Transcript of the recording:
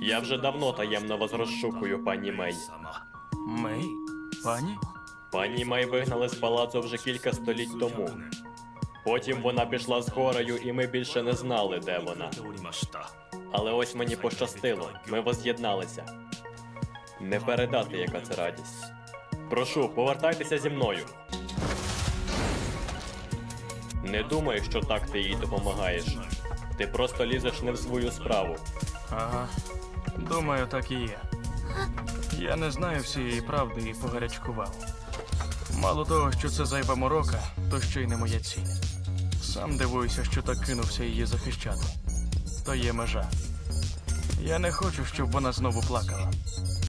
Я вже давно таємно вас розшукую, пані Мей. Мей? Пані? Пані Мей вигнали з палацу вже кілька століть тому. Потім вона пішла з горою, і ми більше не знали, де вона. Але ось мені пощастило, ми воз'єдналися. Не передати, яка це радість. Прошу, повертайтеся зі мною. Не думай, що так ти їй допомагаєш. Ти просто лізеш не в свою справу. Ага. Думаю, так і є. Я не знаю всієї правди і погарячкував. Мало того, що це зайва морока, то ще й не моя ціль. Сам дивуюся, що так кинувся її захищати. То є межа. Я не хочу, щоб вона знову плакала.